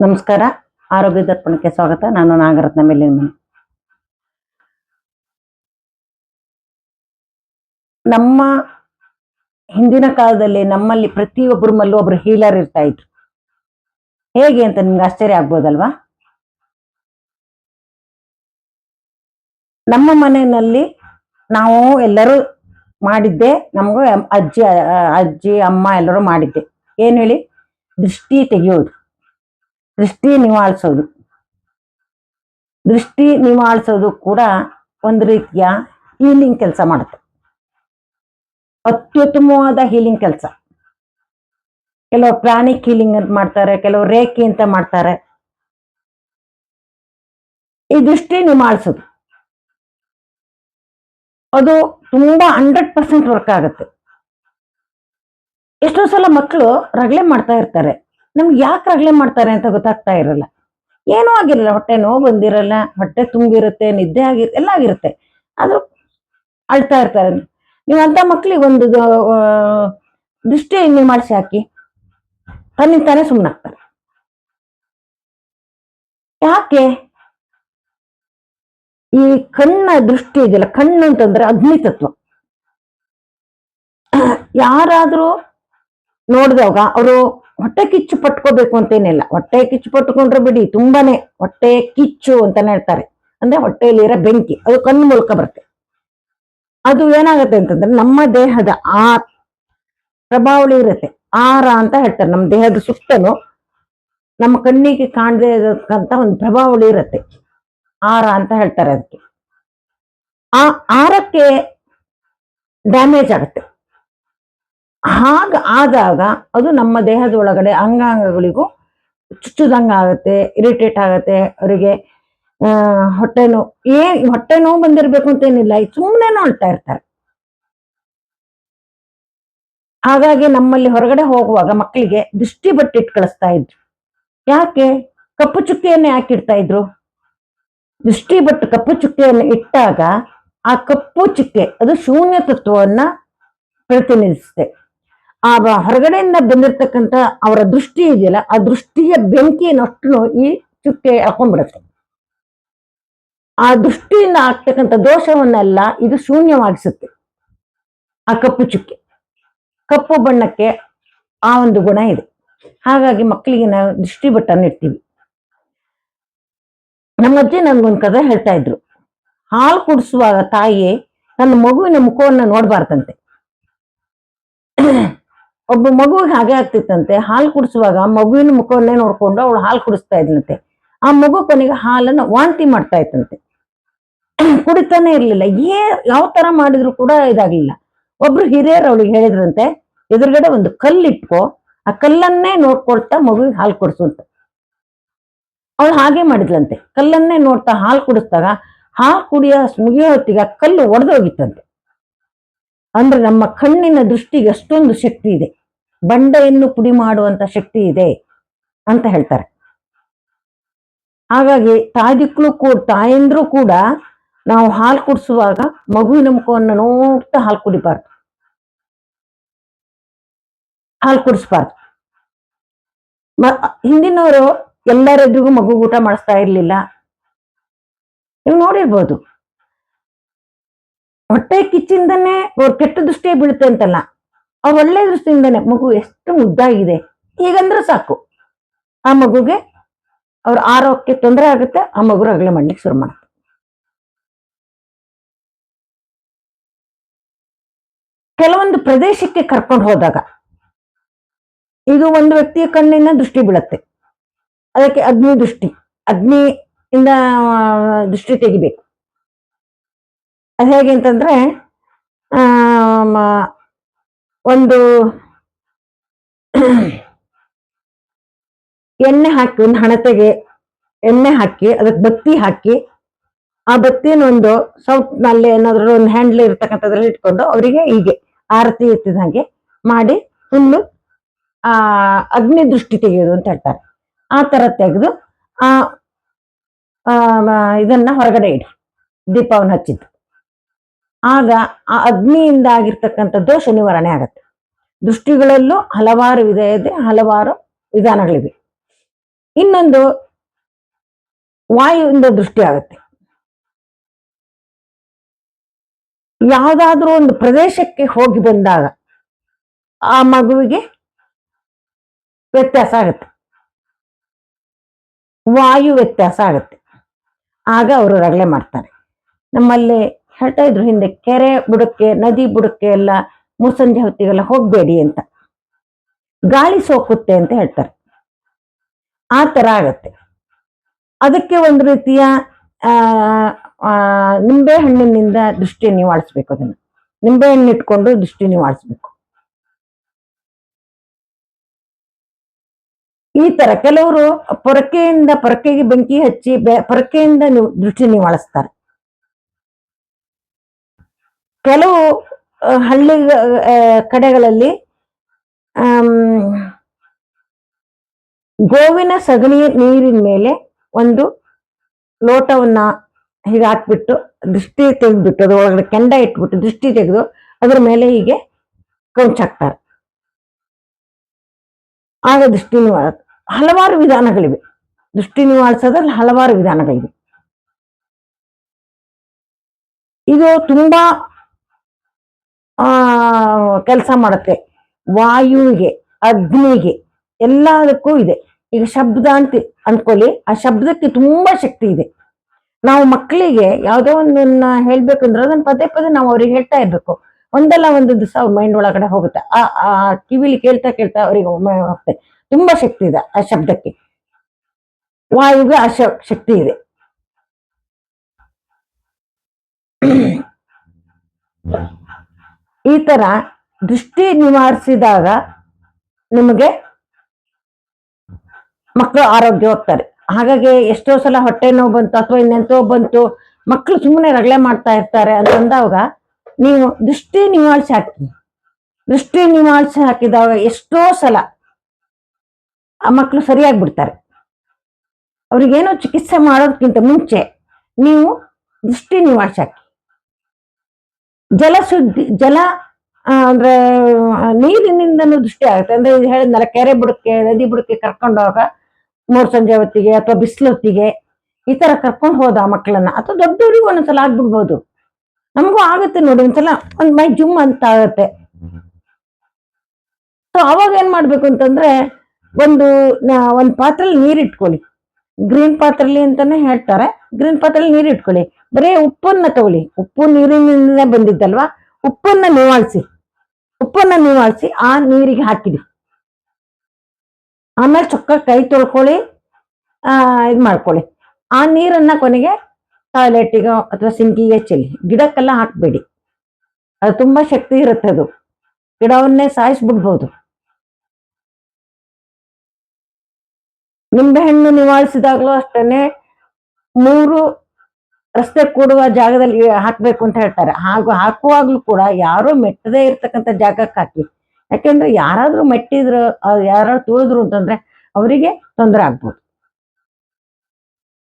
ನಮಸ್ಕಾರ. ಆರೋಗ್ಯ ದರ್ಪಣಕ್ಕೆ ಸ್ವಾಗತ. ನಾನು ನಾಗರತ್ನ ಮೇಲೆ ನಮ್ಮ ಹಿಂದಿನ ಕಾಲದಲ್ಲಿ ನಮ್ಮಲ್ಲಿ ಪ್ರತಿಯೊಬ್ಬರ ಮಲ್ಲೂ ಒಬ್ರು ಹೀಲರ್ ಇರ್ತಾ ಇದ್ರು. ಹೇಗೆ ಅಂತ ನಿಮ್ಗೆ ಆಶ್ಚರ್ಯ ಆಗ್ಬೋದಲ್ವಾ? ನಮ್ಮ ಮನೆಯಲ್ಲಿ ನಾವು ಎಲ್ಲರೂ ಮಾಡಿದ್ದೆ, ನಮಗೂ ಅಜ್ಜಿ ಅಜ್ಜಿ, ಅಮ್ಮ ಎಲ್ಲರೂ ಮಾಡಿದ್ದೆ. ಏನ್ ಹೇಳಿ? ದೃಷ್ಟಿ ತೆಗೆಯೋದು. ದೃಷ್ಟಿ ನಿವಾಳಿಸೋದು. ದೃಷ್ಟಿ ನಿವಾಳಿಸೋದು ಕೂಡ ಒಂದು ರೀತಿಯ ಹೀಲಿಂಗ್ ಕೆಲಸ ಮಾಡುತ್ತೆ. ಅತ್ಯುತ್ತಮವಾದ ಹೀಲಿಂಗ್ ಕೆಲಸ. ಕೆಲವು ಪ್ರಾಣಿಕ್ ಹೀಲಿಂಗ್ ಅಂತ ಮಾಡ್ತಾರೆ, ಕೆಲವು ರೇಖೆ ಅಂತ ಮಾಡ್ತಾರೆ. ಈ ದೃಷ್ಟಿ ನಿವಾಳಿಸೋದು. ಅದು ತುಂಬಾ ಹಂಡ್ರೆಡ್ ಪರ್ಸೆಂಟ್ ವರ್ಕ್ ಆಗುತ್ತೆ. ಎಷ್ಟೋ ಸಲ ಮಕ್ಕಳು ರಗಳೆ ಮಾಡ್ತಾ ಇರ್ತಾರೆ. ನಮ್ಗೆ ಯಾಕೆ ರಗಳೆ ಮಾಡ್ತಾರೆ ಅಂತ ಗೊತ್ತಾಗ್ತಾ ಇರಲ್ಲ. ಏನೂ ಆಗಿರಲ್ಲ, ಹೊಟ್ಟೆ ನೋವು ಬಂದಿರಲ್ಲ, ಹೊಟ್ಟೆ ತುಂಬಿರುತ್ತೆ, ನಿದ್ದೆ ಆಗಿ, ಎಲ್ಲ ಆಗಿರುತ್ತೆ. ಆದ್ರೂ ಅಳ್ತಾ ಇರ್ತಾರೆ. ನೀವು ಅಂತ ಮಕ್ಳಿಗೆ ಒಂದು ದೃಷ್ಟಿ ನೀವು ಮಾಡಿಸಿ ಹಾಕಿ ತನ್ನಿಂದ ತಾನೇ ಸುಮ್ಮನಾಗ್ತಾರೆ ಯಾಕೆ? ಕಣ್ಣ ದೃಷ್ಟಿ ಇದೆಯಲ್ಲ, ಕಣ್ಣು ಅಂತಂದ್ರೆ ಅಗ್ನಿ ತತ್ವ. ಯಾರಾದ್ರೂ ನೋಡಿದಾಗ ಅವರು ಹೊಟ್ಟೆ ಕಿಚ್ಚು ಪಟ್ಕೋಬೇಕು ಅಂತೇನಿಲ್ಲ ಹೊಟ್ಟೆ ಕಿಚ್ಚು ಪಟ್ಕೊಂಡ್ರೆ ಬಿಡಿ, ತುಂಬಾನೇ ಹೊಟ್ಟೆ ಕಿಚ್ಚು ಅಂತಾನೆ ಹೇಳ್ತಾರೆ. ಅಂದ್ರೆ ಹೊಟ್ಟೆಯಲ್ಲಿರೋ ಬೆಂಕಿ, ಅದು ಕಣ್ಣು ಮೂಲಕ ಬರುತ್ತೆ. ಅದು ಏನಾಗುತ್ತೆ ಅಂತಂದ್ರೆ ನಮ್ಮ ದೇಹದ ಆ ಪ್ರಭಾವಳಿ ಇರುತ್ತೆ. ಆರ ಅಂತ ಹೇಳ್ತಾರೆ, ನಮ್ಮ ದೇಹದ ಸುತ್ತಲೂ ನಮ್ಮ ಕಣ್ಣಿಗೆ ಕಾಣದೇ ಇರತಕ್ಕಂಥ ಒಂದು ಪ್ರಭಾವಳಿ ಇರುತ್ತೆ. ಆರ ಅಂತ ಹೇಳ್ತಾರೆ ಅದಕ್ಕೆ. ಆ ಆರಕ್ಕೆ ಡ್ಯಾಮೇಜ್ ಆಗುತ್ತೆ. ಹಾಗ ಆದಾಗ ಅದು ನಮ್ಮ ದೇಹದ ಒಳಗಡೆ ಅಂಗಾಂಗಗಳಿಗೂ ಚುಚ್ಚುದಂಗ ಆಗುತ್ತೆ ಇರಿಟೇಟ್ ಆಗುತ್ತೆ, ಅವರಿಗೆ ಹೊಟ್ಟೆ ನೋವು, ಏ, ಹೊಟ್ಟೆ ನೋವು ಬಂದಿರ್ಬೇಕು ಅಂತೇನಿಲ್ಲ ಸುಮ್ಮನೆ ನೋಡ್ತಾ ಇರ್ತಾರೆ. ಹಾಗಾಗಿ ನಮ್ಮಲ್ಲಿ ಹೊರಗಡೆ ಹೋಗುವಾಗ ಮಕ್ಕಳಿಗೆ ದೃಷ್ಟಿ ಬಟ್ಟಿಟ್ಟು ಕಳಿಸ್ತಾ ಇದ್ರು. ಯಾಕೆ? ಕಪ್ಪು ಚುಕ್ಕಿಯನ್ನೇ ಹಾಕಿಡ್ತಾ ಇದ್ರು. ದೃಷ್ಟಿ ಬಟ್ಟು ಕಪ್ಪು ಚುಕ್ಕೆಯನ್ನು ಇಟ್ಟಾಗ ಆ ಕಪ್ಪು ಚುಕ್ಕೆ, ಅದು ಶೂನ್ಯ ತತ್ವವನ್ನ ಪ್ರತಿನಿಧಿಸುತ್ತೆ. ಆ ಹೊರಗಡೆಯಿಂದ ಬಂದಿರತಕ್ಕಂತ ಅವರ ದೃಷ್ಟಿ ಇದೆಯಲ್ಲ, ಆ ದೃಷ್ಟಿಯ ಬೆಂಕಿಯನ್ನಷ್ಟು ಈ ಚುಕ್ಕೆ ಹಾಕೊಂಡ್ಬಿಡುತ್ತೆ. ಆ ದೃಷ್ಟಿಯಿಂದ ಆಗ್ತಕ್ಕಂಥ ದೋಷವನ್ನೆಲ್ಲ ಇದು ಶೂನ್ಯವಾಗಿಸುತ್ತೆ, ಆ ಕಪ್ಪು ಚುಕ್ಕೆ. ಕಪ್ಪು ಬಣ್ಣಕ್ಕೆ ಆ ಒಂದು ಗುಣ ಇದೆ. ಹಾಗಾಗಿ ಮಕ್ಕಳಿಗೆ ನಾವು ದೃಷ್ಟಿ ಬಟ್ಟನ್ನು ಇಡ್ತೀವಿ. ನಮ್ಮ ಅಜ್ಜಿ ನನ್ಗೊಂದು ಕಥೆ ಹೇಳ್ತಾ ಇದ್ರು. ಹಾಲು ಕುಡಿಸುವಾಗ ತಾಯಿ ನನ್ನ ಮಗುವಿನ ಮುಖವನ್ನ ನೋಡ್ಬಾರ್ದಂತೆ. ಒಬ್ಬ ಮಗುವಿಗೆ ಹಾಗೆ ಆಗ್ತಿತ್ತಂತೆ. ಹಾಲು ಕುಡಿಸುವಾಗ ಮಗುವಿನ ಮುಖವನ್ನೇ ನೋಡ್ಕೊಂಡು ಅವಳು ಹಾಲು ಕುಡಿಸ್ತಾ ಇದ್ಲಂತೆ ಆ ಮಗು ಕೊನೆಗೆ ಹಾಲನ್ನ ವಾಂತಿ ಮಾಡ್ತಾ ಇತ್ತಂತೆ. ಕುಡಿತಾನೆ ಇರ್ಲಿಲ್ಲ. ಏ, ಯಾವ ತರ ಮಾಡಿದ್ರು ಕೂಡ ಇದಾಗ್ಲಿಲ್ಲ. ಒಬ್ರು ಹಿರಿಯರು ಅವಳಿಗೆ ಹೇಳಿದ್ರಂತೆ, ಎದುರುಗಡೆ ಒಂದು ಕಲ್ಲಿಟ್ಕೋ, ಆ ಕಲ್ಲನ್ನೇ ನೋಡ್ಕೊಳ್ತಾ ಮಗುವಿಗೆ ಹಾಲು ಕುಡಿಸು ಅಂತ. ಅವಳು ಹಾಗೆ ಮಾಡಿದ್ಲಂತೆ. ಕಲ್ಲನ್ನೇ ನೋಡ್ತಾ ಹಾಲು ಕುಡಿಸ್ದಾಗ ಹಾಲು ಕುಡಿಯ ಮುಗಿಯೋ ಹೊತ್ತಿಗೆ ಆ ಕಲ್ಲು ಒಡೆದೋಗಿತ್ತಂತೆ. ಅಂದ್ರೆ ನಮ್ಮ ಕಣ್ಣಿನ ದೃಷ್ಟಿಗೆ ಅಷ್ಟೊಂದು ಶಕ್ತಿ ಇದೆ. ಬಂಡೆಯನ್ನು ಪುಡಿ ಮಾಡುವಂತ ಶಕ್ತಿ ಇದೆ ಅಂತ ಹೇಳ್ತಾರೆ. ಹಾಗಾಗಿ ತಾದಿಕ್ಳು ಕೂಡ ತಾಯಂದ್ರು ಕೂಡ ನಾವು ಹಾಲು ಕುಡಿಸುವಾಗ ಮಗುವಿನ ಮುಖವನ್ನು ನೋಡ್ತಾ ಹಾಲು ಕುಡಿಬಾರ್ದು. ಹಾಲು ಕುಡಿಸ್ಬಾರ್ದು. ಮ- ಹಿಂದಿನವರು ಎಲ್ಲರೆದ್ರಿಗೂ ಮಗು ಊಟ ಮಾಡಿಸ್ತಾ ಇರ್ಲಿಲ್ಲ. ನೀವು ನೋಡಿರ್ಬೋದು. ಹೊಟ್ಟೆ ಕಿಚ್ಚಿಂದನೇ ಅವ್ರ ಕೆಟ್ಟ ದೃಷ್ಟಿಯೇ ಬೀಳುತ್ತೆ ಅಂತಲ್ಲ. ಅವ್ರ ಒಳ್ಳೆ ದೃಷ್ಟಿಯಿಂದನೇ ಮಗು ಎಷ್ಟು ಮುದ್ದಾಗಿದೆ. ಹೀಗಂದ್ರೆ ಸಾಕು. ಆ ಮಗುಗೆ ಅವ್ರ ಆರೋಗ್ಯಕ್ಕೆ ತೊಂದರೆ ಆಗುತ್ತೆ, ಆ ಮಗು ರಗಳೆ ಮಾಡ್ಲಿಕ್ಕೆ ಶುರು ಮಾಡುತ್ತೆ ಕೆಲವೊಂದು ಪ್ರದೇಶಕ್ಕೆ ಕರ್ಕೊಂಡು ಹೋದಾಗ ಇದು ಒಂದು ವ್ಯಕ್ತಿಯ ಕಣ್ಣಿನ ದೃಷ್ಟಿ ಬೀಳತ್ತೆ. ಅದಕ್ಕೆ ಅಗ್ನಿ ದೃಷ್ಟಿ. ಅಗ್ನಿಯಿಂದ ಆ, ದೃಷ್ಟಿ ತೆಗಿಬೇಕು. ಅದು ಹೇಗೆ ಅಂತಂದ್ರೆ ಒಂದು ಎಣ್ಣೆ ಹಾಕಿ ಒಂದು ಹಣತೆಗೆ ಎಣ್ಣೆ ಹಾಕಿ ಅದಕ್ಕೆ ಬತ್ತಿ ಹಾಕಿ ಆ ಬತ್ತಿನ ಒಂದು ಸೌತ್ನಲ್ಲಿ ಏನಾದ್ರು ಒಂದು ಹ್ಯಾಂಡ್ಲ್ ಇರ್ತಕ್ಕಂಥದ್ರಲ್ಲಿ ಇಟ್ಕೊಂಡು ಅವರಿಗೆ ಹೀಗೆ ಆರತಿ ಇರ್ತಿದ ಹಾಗೆ ಮಾಡಿ ಫುಲ್ಲು ಆ ಅಗ್ನಿ ದೃಷ್ಟಿ ತೆಗೆಯೋದು ಅಂತ ಹೇಳ್ತಾರೆ. ಆ ತರ ತೆಗೆದು ಆ ಇದನ್ನ ಹೊರಗಡೆ ಇಡಿ. ದೀಪವನ್ನು ಹಚ್ಚಿದ್ದು. ಆಗ ಆ ಅಗ್ನಿಯಿಂದ ಆಗಿರ್ತಕ್ಕಂಥ ದೋಷ ನಿವಾರಣೆ ಆಗತ್ತೆ. ದೃಷ್ಟಿಗಳಲ್ಲೂ ಹಲವಾರು ವಿಧ ಇದೆ, ಹಲವಾರು ವಿಧಾನಗಳಿವೆ. ಇನ್ನೊಂದು ವಾಯುವಿಂದ ದೃಷ್ಟಿ ಆಗತ್ತೆ. ಯಾವುದಾದ್ರೂ ಒಂದು ಪ್ರದೇಶಕ್ಕೆ ಹೋಗಿ ಬಂದಾಗ ಆ ಮಗುವಿಗೆ ವ್ಯತ್ಯಾಸ ಆಗತ್ತೆ. ವಾಯು ವ್ಯತ್ಯಾಸ ಆಗುತ್ತೆ. ಆಗ ಅವರು ರಗಳೆ ಮಾಡ್ತಾರೆ. ನಮ್ಮಲ್ಲಿ ಹೇಳ್ತಾ ಇದ್ರು ಹಿಂದೆ ಕೆರೆ ಬುಡಕ್ಕೆ, ನದಿ ಬುಡಕ್ಕೆ ಎಲ್ಲ ಮುಸಂಜೆ ಹೊತ್ತಿಗೆಲ್ಲ ಹೋಗ್ಬೇಡಿ ಅಂತ. ಗಾಳಿ ಸೋಕುತ್ತೆ ಅಂತ ಹೇಳ್ತಾರೆ. ಆ ತರ ಆಗತ್ತೆ. ಅದಕ್ಕೆ ಒಂದು ರೀತಿಯ ನಿಂಬೆ ಹಣ್ಣಿನಿಂದ ದೃಷ್ಟಿ ನಿವಾಳಿಸ್ಬೇಕು ಅದನ್ನ. ನಿಂಬೆ ಹಣ್ಣು ಇಟ್ಕೊಂಡು ದೃಷ್ಟಿ ನಿವಾಳಿಸ್ಬೇಕು. ಈ ತರ ಕೆಲವರು ಪೊರಕೆಯಿಂದ ಪೊರಕೆಗೆ ಬೆಂಕಿ ಹಚ್ಚಿ ಪೊರಕೆಯಿಂದ ದೃಷ್ಟಿ ನಿವಾಳಿಸ್ತಾರೆ ಕೆಲವು ಹಳ್ಳಿ ಕಡೆಗಳಲ್ಲಿ ಗೋವಿನ ಸಗಣಿ ನೀರಿನ ಮೇಲೆ ಒಂದು ಲೋಟವನ್ನ ಹೀಗೆ ಹಾಕ್ಬಿಟ್ಟು ದೃಷ್ಟಿ ತೆಗೆದ್ಬಿಟ್ಟು ಅದ್ರ ಒಳಗಡೆ ಕೆಂಡ ಇಟ್ಬಿಟ್ಟು ದೃಷ್ಟಿ ತೆಗೆದು ಅದ್ರ ಮೇಲೆ ಹೀಗೆ ಕೌಚ್ ಹಾಕ್ತಾರೆ ಆಗ ದೃಷ್ಟಿ ನಿವಾಳ ಹಲವಾರು ವಿಧಾನಗಳಿವೆ. ದೃಷ್ಟಿ ನಿವಾರಿಸೋದ್ರಲ್ಲಿ ಹಲವಾರು ವಿಧಾನಗಳಿವೆ. ಇದು ತುಂಬಾ, ಆ, ಕೆಲಸ ಮಾಡುತ್ತೆ. ವಾಯುವಿಗೆ, ಅಗ್ನಿಗೆ ಎಲ್ಲದಕ್ಕೂ ಇದೆ. ಈಗ ಶಬ್ದ ಅಂತ ಅನ್ಕೊಳ್ಳಿ ಆ ಶಬ್ದಕ್ಕೆ ತುಂಬಾ ಶಕ್ತಿ ಇದೆ. ನಾವು ಮಕ್ಕಳಿಗೆ ಯಾವುದೋ ಒಂದನ್ನ ಹೇಳ್ಬೇಕಂದ್ರೆ ಅದನ್ನ ಪದೇ ಪದೇ ನಾವು ಅವ್ರಿಗೆ ಹೇಳ್ತಾ ಇರ್ಬೇಕು. ಒಂದಲ್ಲ ಒಂದು ದಿವಸ ಅವ್ರ ಮೈಂಡ್ ಒಳಗಡೆ ಹೋಗುತ್ತೆ. ಆ ಆ ಕಿವಿಲಿ ಕೇಳ್ತಾ ಕೇಳ್ತಾ ಅವ್ರಿಗೆ ಹೋಗುತ್ತೆ. ತುಂಬಾ ಶಕ್ತಿ ಇದೆ ಆ ಶಬ್ದಕ್ಕೆ. ವಾಯುಗೆ ಆ ಶಕ್ತಿ ಇದೆ. ಈ ತರ ದೃಷ್ಟಿ ನಿವಾರಿಸಿದಾಗ ನಿಮಗೆ ಮಕ್ಕಳು ಆರೋಗ್ಯ ಹೋಗ್ತಾರೆ. ಹಾಗಾಗಿ ಎಷ್ಟೋ ಸಲ ಹೊಟ್ಟೆ ನೋವು ಬಂತು ಅಥವಾ ಇನ್ನೆಂತೋ ಬಂತು, ಮಕ್ಕಳು ಸುಮ್ಮನೆ ರಗಳೆ ಮಾಡ್ತಾ ಇರ್ತಾರೆ ಅಂತಂದಾಗ ನೀವು ದೃಷ್ಟಿ ನಿವಾಳಿಸಿ ಹಾಕಿ. ದೃಷ್ಟಿ ನಿವಾಳಿಸಿ ಹಾಕಿದಾಗ ಎಷ್ಟೋ ಸಲ ಆ ಮಕ್ಕಳು ಸರಿಯಾಗಿ ಬಿಡ್ತಾರೆ ಅವ್ರಿಗೇನೋ ಚಿಕಿತ್ಸೆ ಮಾಡೋದಕ್ಕಿಂತ ಮುಂಚೆ ನೀವು ದೃಷ್ಟಿ ನಿವಾರಿಸಾಕಿ ಹಾಕಿ. ಜಲ ಶುದ್ಧಿ, ಜಲ ಅಂದ್ರೆ ನೀರಿನಿಂದನು ದೃಷ್ಟಿ ಆಗುತ್ತೆ. ಅಂದ್ರೆ ಹೇಳಿದ್ನಲ್ಲ, ಕೆರೆ ಬುಡಕ್ಕೆ, ನದಿ ಬುಡಕ್ಕೆ ಕರ್ಕೊಂಡೋಗ ಮೂರು ಸಂಜೆ ಹೊತ್ತಿಗೆ ಅಥವಾ ಬಿಸಿಲು ಹೊತ್ತಿಗೆ ಈ ತರ ಕರ್ಕೊಂಡು ಹೋದ ಆ ಮಕ್ಕಳನ್ನ. ಅಥವಾ ದೊಡ್ಡವರಿಗೂ ಒಂದೊಂದ್ಸಲ ಆಗ್ಬಿಡ್ಬೋದು. ನಮಗೂ ಆಗುತ್ತೆ ನೋಡಿ, ಒಂದ್ಸಲ ಒಂದ್ ಮೈ ಜುಮ್ ಅಂತ ಆಗುತ್ತೆ. ಸೊ ಅವಾಗ ಏನ್ ಮಾಡ್ಬೇಕು ಅಂತಂದ್ರೆ ಒಂದು ಒಂದು ಪಾತ್ರೆಲಿ ನೀರ್ ಇಟ್ಕೊಳ್ಳಿ ಗ್ರೀನ್ ಪಾತ್ರೆಲಿ ಅಂತಾನೆ ಹೇಳ್ತಾರೆ. ಗ್ರೀನ್ ಪಾತ್ರೆಲಿ ನೀರ್ ಇಟ್ಕೊಳ್ಳಿ ಬರೀ ಉಪ್ಪನ್ನ ತಗೊಳ್ಳಿ. ಉಪ್ಪು ನೀರಿನಿಂದ ಬಂದಿದ್ದಲ್ವಾ? ಉಪ್ಪನ್ನ ನಿವಾಳಿಸಿ. ಉಪ್ಪನ್ನ ನಿವಾಳಿಸಿ ಆ ನೀರಿಗೆ ಹಾಕಿಡಿ. ಆಮೇಲೆ ಚೊಕ್ಕ ಕೈ ತೊಳ್ಕೊಳ್ಳಿ ಇದು ಮಾಡ್ಕೊಳ್ಳಿ. ಆ ನೀರನ್ನ ಕೊನೆಗೆ ಟಾಯ್ಲೆಟಿಗೋ ಅಥವಾ ಸಿಂಕಿಗೆ ಚೆಲ್ಲಿ. ಗಿಡಕ್ಕೆಲ್ಲ ಹಾಕ್ಬೇಡಿ. ಅದು ತುಂಬಾ ಶಕ್ತಿ ಇರುತ್ತೆ ಅದು ಗಿಡವನ್ನೇ ಸಾಯಿಸ್ಬಿಡ್ಬೋದು. ನಿಂಬೆಹಣ್ಣು ನಿವಾಳಿಸಿದಾಗಲೂ ಅಷ್ಟೇನೆ ಮೂರು ರಸ್ತೆ ಕೂಡುವ ಜಾಗದಲ್ಲಿ ಹಾಕ್ಬೇಕು ಅಂತ ಹೇಳ್ತಾರೆ. ಹಾಗೂ ಹಾಕುವಾಗ್ಲೂ ಕೂಡ ಯಾರು ಮೆಟ್ಟದೇ ಇರ್ತಕ್ಕಂಥ ಜಾಗಕ್ಕೆ ಹಾಕಿ. ಯಾಕೆಂದ್ರೆ ಯಾರಾದ್ರೂ ಮೆಟ್ಟಿದ್ರು ಯಾರಾದ್ರೂ ತುಳಿದ್ರು ಅಂತಂದ್ರೆ ಅವರಿಗೆ ತೊಂದರೆ ಆಗ್ಬೋದು.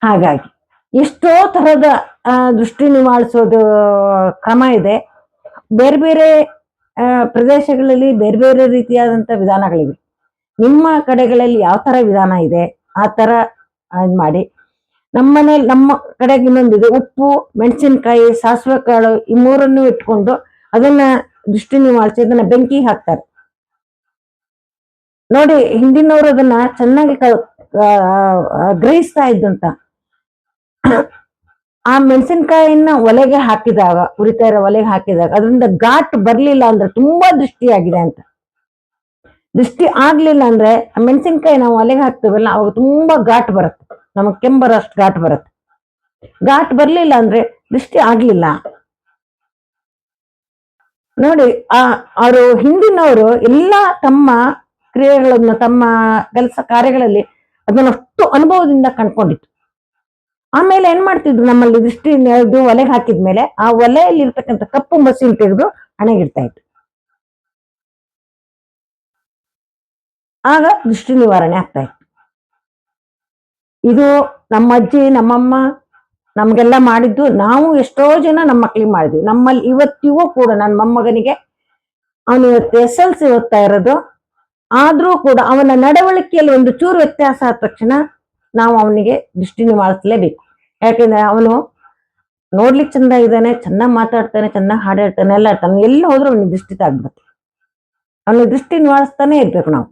ಹಾಗಾಗಿ ಎಷ್ಟೋ ತರದ ದೃಷ್ಟಿ ನಿವಾಳಿಸೋದು ಕ್ರಮ ಇದೆ. ಬೇರೆ ಬೇರೆ ಪ್ರದೇಶಗಳಲ್ಲಿ ಬೇರೆ ಬೇರೆ ರೀತಿಯಾದಂತ ವಿಧಾನಗಳಿವೆ. ನಿಮ್ಮ ಕಡೆಗಳಲ್ಲಿ ಯಾವ ತರ ವಿಧಾನ ಇದೆ, ಆ ತರ ಇದು ಮಾಡಿ. ನಮ್ಮನೇಲಿ ನಮ್ಮ ಕಡೆಗೆ ಇನ್ನೊಂದಿದೆ ಉಪ್ಪು, ಮೆಣಸಿನಕಾಯಿ ಸಾಸಿವೆ ಕಾಳು ಈ ಮೂರನ್ನು ಇಟ್ಕೊಂಡು ಅದನ್ನ ದೃಷ್ಟಿ ನಿವಾಳಿಸಿ ಅದನ್ನ ಬೆಂಕಿ ಹಾಕ್ತಾರೆ. ನೋಡಿ, ಹಿಂದಿನವರು ಅದನ್ನ ಚೆನ್ನಾಗಿ ಗ್ರಹಿಸ್ತಾ ಇದ್ದಂತ. ಆ ಮೆಣಸಿನಕಾಯಿನ ಒಲೆಗೆ ಹಾಕಿದಾಗ, ಉರಿತಾ ಇರೋ ಒಲೆಗೆ ಹಾಕಿದಾಗ, ಅದರಿಂದ ಘಾಟ್ ಬರ್ಲಿಲ್ಲ ಅಂದ್ರೆ ತುಂಬಾ ದೃಷ್ಟಿಯಾಗಿದೆ ಅಂತ. ದೃಷ್ಟಿ ಆಗ್ಲಿಲ್ಲ ಅಂದ್ರೆ ಆ ಮೆಣಸಿನಕಾಯಿ ನಾವು ಒಲೆಗೆ ಹಾಕ್ತೀವಲ್ಲ, ಅವಾಗ ತುಂಬಾ ಘಾಟ್ ಬರುತ್ತೆ. ನಮಗೆ ಕೆಂಬರಷ್ಟು ಘಾಟ್ ಬರುತ್ತೆ. ಘಾಟ್ ಬರ್ಲಿಲ್ಲ ಅಂದ್ರೆ ದೃಷ್ಟಿ ಆಗ್ಲಿಲ್ಲ. ನೋಡಿ, ಆ, ಅವರು ಹಿಂದಿನವರು ಎಲ್ಲ ತಮ್ಮ ಕ್ರಿಯೆಗಳನ್ನ, ತಮ್ಮ ಕೆಲಸ ಕಾರ್ಯಗಳಲ್ಲಿ ಅದನ್ನಷ್ಟು ಅನುಭವದಿಂದ ಕಂಡ್ಕೊಂಡಿತ್ತು ಆಮೇಲೆ ಏನ್ ಮಾಡ್ತಿದ್ರು, ನಮ್ಮಲ್ಲಿ ದೃಷ್ಟಿ ಒಲೆಗೆ ಹಾಕಿದ್ಮೇಲೆ ಆ ಒಲೆಯಲ್ಲಿ ಇರ್ತಕ್ಕಂಥ ಕಪ್ಪು ಮಸೀನ್ ತೆಗೆದು ಹಣೆಗಿಡ್ತಾ ಇತ್ತು ಆಗ ದೃಷ್ಟಿ ನಿವಾರಣೆ ಆಗ್ತಾ ಇತ್ತು. ಇದು ನಮ್ಮ ಅಜ್ಜಿ ನಮ್ಮಮ್ಮ ನಮಗೆಲ್ಲ ಮಾಡಿದ್ದು ನಾವು ಎಷ್ಟೋ ಜನ ನಮ್ಮ ಮಕ್ಳಿಗೆ ಮಾಡಿದ್ವಿ. ನಮ್ಮಲ್ಲಿ ಇವತ್ತಿಗೂ ಕೂಡ ನನ್ನ ಮೊಮ್ಮಗನಿಗೆ ಅವನು ಇವತ್ತು ಎಸ್ ಎಲ್ ಸಿ ಓದ್ತಾ ಇರೋದು. ಆದ್ರೂ ಕೂಡ ಅವನ ನಡವಳಿಕೆಯಲ್ಲಿ ಒಂದು ಚೂರು ವ್ಯತ್ಯಾಸ ಆದ ತಕ್ಷಣ ನಾವು ಅವನಿಗೆ ದೃಷ್ಟಿ ನಿವಾರಿಸಲೇಬೇಕು. ಯಾಕೆಂದ್ರೆ ಅವನು ನೋಡ್ಲಿಕ್ಕೆ ಚಂದ ಇದ್ದಾನೆ, ಚೆನ್ನಾಗಿ ಮಾತಾಡ್ತಾನೆ, ಚೆನ್ನಾಗಿ ಹಾಡಾಡ್ತಾನೆ, ಎಲ್ಲ ಆಡ್ತಾನೆ. ಎಲ್ಲಿ ಹೋದ್ರೂ ಅವನಿಗೆ ದೃಷ್ಟಿ ತಾಗ್ಬಿಡುತ್ತೆ. ಅವನಿಗೆ ದೃಷ್ಟಿ ನಿವಾರಿಸ್ತಾನೆ ಇರ್ಬೇಕು ನಾವು.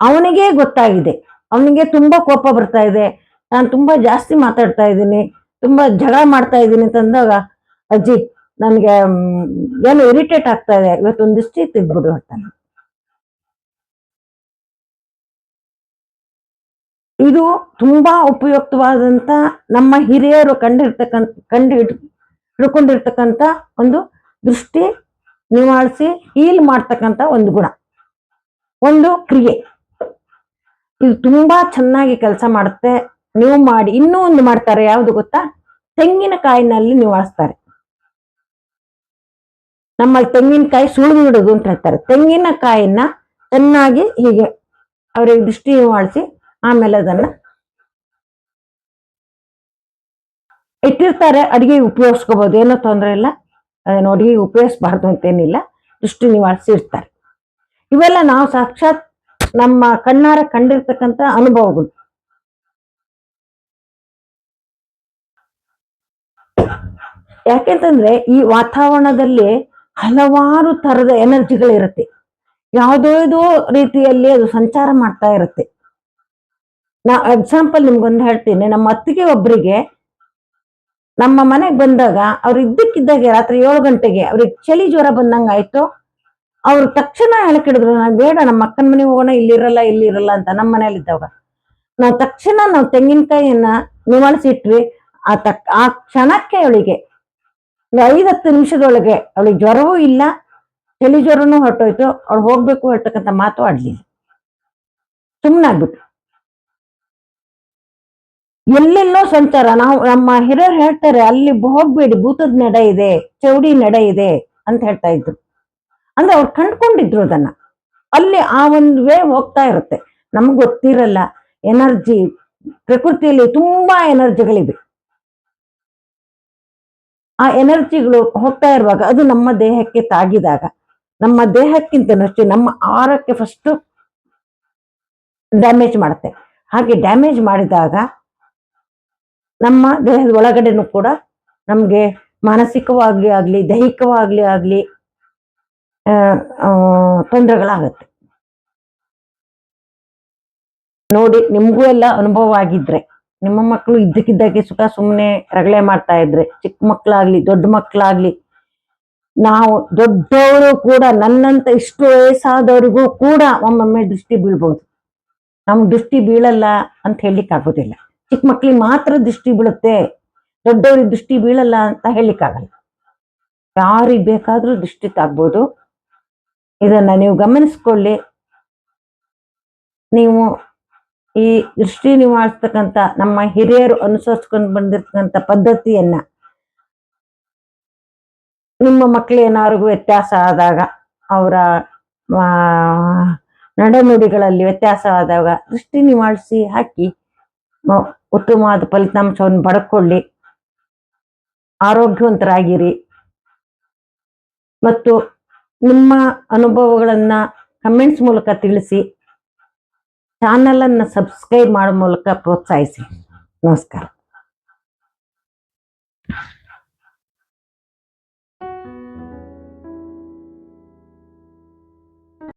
ಅವನಿಗೆ ಗೊತ್ತಾಗಿದೆ. ಅವನಿಗೆ ತುಂಬಾ ಕೋಪ ಬರ್ತಾ ಇದೆ. ನಾನು ತುಂಬಾ ಜಾಸ್ತಿ ಮಾತಾಡ್ತಾ ಇದ್ದೀನಿ. ತುಂಬಾ ಜಗಳ ಮಾಡ್ತಾ ಇದ್ದೀನಿ ಅಂತಂದಾಗ ಅಜ್ಜಿ, ನನಗೆ ಏನು ಇರಿಟೇಟ್ ಆಗ್ತಾ ಇದೆ. ಇವತ್ತೊಂದು ದೃಷ್ಟಿ ತೆಗ್ದ್ಬಿಡು ಅಂತಾನೆ ಇದು ತುಂಬಾ ಉಪಯುಕ್ತವಾದಂತ ನಮ್ಮ ಹಿರಿಯರು ಕಂಡಿರ್ತಕ್ಕಂಥ ಕಂಡು ಹಿಡ್ ಹಿಡ್ಕೊಂಡಿರ್ತಕ್ಕಂಥ ಒಂದು ದೃಷ್ಟಿ ನಿವಾರಿಸಿ ಹೀಲ್ ಮಾಡ್ತಕ್ಕಂಥ ಒಂದು ಗುಣ. ಒಂದು ಕ್ರಿಯೆ. ಇದು ತುಂಬಾ ಚೆನ್ನಾಗಿ ಕೆಲಸ ಮಾಡುತ್ತೆ. ನೀವು ಮಾಡಿ, ಇನ್ನೂ ಒಂದು ಮಾಡ್ತಾರೆ, ಯಾವುದು ಗೊತ್ತಾ? ತೆಂಗಿನಕಾಯಿನಲ್ಲಿ ನಿವಾರಿಸ್ತಾರೆ ನಮ್ಮಲ್ಲಿ ತೆಂಗಿನಕಾಯಿ ಸುಳಿದು ಬಿಡೋದು ಅಂತ ಹೇಳ್ತಾರೆ. ತೆಂಗಿನಕಾಯಿನ ಚೆನ್ನಾಗಿ ಹೀಗೆ ಅವರಿಗೆ ದೃಷ್ಟಿ ನಿವಾರಿಸಿ ಆಮೇಲೆ ಅದನ್ನ ಇಟ್ಟಿರ್ತಾರೆ. ಅಡಿಗೆ ಉಪಯೋಗಿಸ್ಕೋಬಹುದು ಏನೋ ತೊಂದರೆ ಇಲ್ಲ. ಅದನ್ನು ಅಡಿಗೆ ಉಪಯೋಗಿಸ್ಬಾರ್ದು ಅಂತೇನಿಲ್ಲ. ದೃಷ್ಟಿ ನಿವಾರಿಸಿ ಇರ್ತಾರೆ ಇವೆಲ್ಲ ನಾವು ಸಾಕ್ಷಾತ್ ನಮ್ಮ ಕಣ್ಣಾರ ಕಂಡಿರ್ತಕ್ಕಂತ ಅನುಭವಗಳು. ಯಾಕೆಂತಂದ್ರೆ ಈ ವಾತಾವರಣದಲ್ಲಿ ಹಲವಾರು ತರದ ಎನರ್ಜಿಗಳಿರುತ್ತೆ. ಯಾವುದೋ ರೀತಿಯಲ್ಲಿ ಅದು ಸಂಚಾರ ಮಾಡ್ತಾ ಇರುತ್ತೆ. ನಾ ಎಕ್ಸಾಂಪಲ್ ನಿಮ್ಗೊಂದು ಹೇಳ್ತೀನಿ. ನಮ್ಮ ಅತ್ತಿಗೆ ಒಬ್ರಿಗೆ ನಮ್ಮ ಮನೆಗೆ ಬಂದಾಗ ಅವ್ರು ಇದ್ದಕ್ಕಿದ್ದಾಗೆ ರಾತ್ರಿ ಏಳು ಗಂಟೆಗೆ ಅವ್ರಿಗೆ ಚಳಿ ಜ್ವರ ಬಂದಂಗೆ ಆಯ್ತು ಅವ್ರು ತಕ್ಷಣ ಹೇಳಕಿಡಿದ್ರು ನಾವು ಬೇಡ, ನಮ್ಮ ಅಕ್ಕನ ಮನೆಗೆ ಹೋಗೋಣ, ಇಲ್ಲಿರಲ್ಲ ಇಲ್ಲಿರಲ್ಲ ಅಂತ ನಮ್ಮ ಮನೇಲಿ ಇದ್ದವಾಗ ನಾವು ತಕ್ಷಣ ನಾವು ತೆಂಗಿನಕಾಯಿಯನ್ನ ನಿವಾಳಿಸಿಟ್ವಿ ಆ ತಕ್, ಆ ಕ್ಷಣಕ್ಕೆ ಅವಳಿಗೆ ಐದು ಹತ್ತು ನಿಮಿಷದೊಳಗೆ ಅವಳಿಗೆ ಜ್ವರವೂ ಇಲ್ಲ ಚಳಿ ಜ್ವರನೂ ಹೊರಟೋಯ್ತು. ಅವಳು ಹೋಗ್ಬೇಕು ಹೇಳ್ತಕ್ಕಂಥ ಮಾತು ಆಡ್ಲಿಲ್ಲ. ಸುಮ್ಮನಾಗ್ಬಿಟ್ಟು ಎಲ್ಲೆಲ್ಲೋ ಸಂಚಾರ, ನಾವು ನಮ್ಮ ಹಿರಿಯರು ಹೇಳ್ತಾರೆ, ಅಲ್ಲಿ ಹೋಗ್ಬೇಡಿ, ಭೂತದ ನಡೆ ಇದೆ, ಚೌಡಿ ನಡೆ ಇದೆ ಅಂತ ಹೇಳ್ತಾ ಇದ್ರು. ಅಂದ್ರೆ ಅವ್ರು ಕಂಡ್ಕೊಂಡಿದ್ರು ಅದನ್ನ. ಅಲ್ಲಿ ಆ ಒಂದು ವೇ ಹೋಗ್ತಾ ಇರುತ್ತೆ. ನಮ್ಗೆ ಗೊತ್ತಿರಲ್ಲ, ಎನರ್ಜಿ, ಪ್ರಕೃತಿಯಲ್ಲಿ ತುಂಬಾ ಎನರ್ಜಿಗಳಿವೆ. ಆ ಎನರ್ಜಿಗಳು ಹೋಗ್ತಾ ಇರುವಾಗ ಅದು ನಮ್ಮ ದೇಹಕ್ಕೆ ತಾಗಿದಾಗ, ನಮ್ಮ ದೇಹಕ್ಕಿಂತ ಅಷ್ಟೇ ನಮ್ಮ ಆಹಾರಕ್ಕೆ ಫಸ್ಟ್ ಡ್ಯಾಮೇಜ್ ಮಾಡುತ್ತೆ. ಹಾಗೆ ಡ್ಯಾಮೇಜ್ ಮಾಡಿದಾಗ ನಮ್ಮ ದೇಹದ ಒಳಗಡೆನೂ ಕೂಡ ನಮ್ಗೆ ಮಾನಸಿಕವಾಗಿ ಆಗ್ಲಿ ದೈಹಿಕವಾಗ್ಲಿ ಆಗ್ಲಿ ತೊಂದರೆಗಳಾಗತ್ತೆ. ನೋಡಿ, ನಿಮಗೂ ಎಲ್ಲ ಅನುಭವ ಆಗಿದ್ರೆ, ನಿಮ್ಮ ಮಕ್ಕಳು ಇದ್ದಕ್ಕಿದ್ದಾಗೆ ಸುಖ ಸುಮ್ಮನೆ ರಗಳೆ ಮಾಡ್ತಾ ಇದ್ರೆ, ಚಿಕ್ಕ ಮಕ್ಕಳಾಗ್ಲಿ ದೊಡ್ಡ ಮಕ್ಕಳಾಗ್ಲಿ ನಾವು ದೊಡ್ಡವರು ಕೂಡ, ನನ್ನಂತ ಇಷ್ಟು ವಯಸ್ಸಾದವರಿಗೂ ಕೂಡ ಒಮ್ಮೊಮ್ಮೆ ದೃಷ್ಟಿ ಬೀಳ್ಬೋದು. ನಮ್ಗೆ ದೃಷ್ಟಿ ಬೀಳಲ್ಲ ಅಂತ ಹೇಳಲಿಕ್ಕೆ ಆಗೋದಿಲ್ಲ ಚಿಕ್ಕ ಮಕ್ಳಿಗೆ ಮಾತ್ರ ದೃಷ್ಟಿ ಬೀಳುತ್ತೆ, ದೊಡ್ಡವ್ರಿಗೆ ದೃಷ್ಟಿ ಬೀಳಲ್ಲ ಅಂತ ಹೇಳಲಿಕ್ಕಾಗಲ್ಲ. ಯಾರಿಗೆ ಬೇಕಾದ್ರೂ ದೃಷ್ಟಿ ತಾಗ್ಬೋದು. ಇದನ್ನ ನೀವು ಗಮನಿಸ್ಕೊಳ್ಳಿ. ನೀವು ಈ ದೃಷ್ಟಿ ನಿವಾರಿಸ್ತಕ್ಕಂಥ ನಮ್ಮ ಹಿರಿಯರು ಅನುಸರಿಸ್ಕೊಂಡು ಬಂದಿರ್ತಕ್ಕಂಥ ಪದ್ಧತಿಯನ್ನ ನಿಮ್ಮ ಮಕ್ಕಳು ಏನಾರಿಗೂ ವ್ಯತ್ಯಾಸ ಆದಾಗ ಅವರ ನಡೆನುಡಿಗಳಲ್ಲಿ ವ್ಯತ್ಯಾಸ ಆದಾಗ ದೃಷ್ಟಿ ನಿವಾರಿಸಿ ಹಾಕಿ ಉತ್ತಮವಾದ ಫಲಿತಾಂಶವನ್ನು ಪಡ್ಕೊಳ್ಳಿ. ಆರೋಗ್ಯವಂತರಾಗಿರಿ. ಮತ್ತು ನಿಮ್ಮ ಅನುಭವಗಳನ್ನ ಕಮೆಂಟ್ಸ್ ಮೂಲಕ ತಿಳಿಸಿ ಚಾನಲನ್ನು ಸಬ್ಸ್ಕ್ರೈಬ್ ಮಾಡೋ ಮೂಲಕ ಪ್ರೋತ್ಸಾಹಿಸಿ. ನಮಸ್ಕಾರ.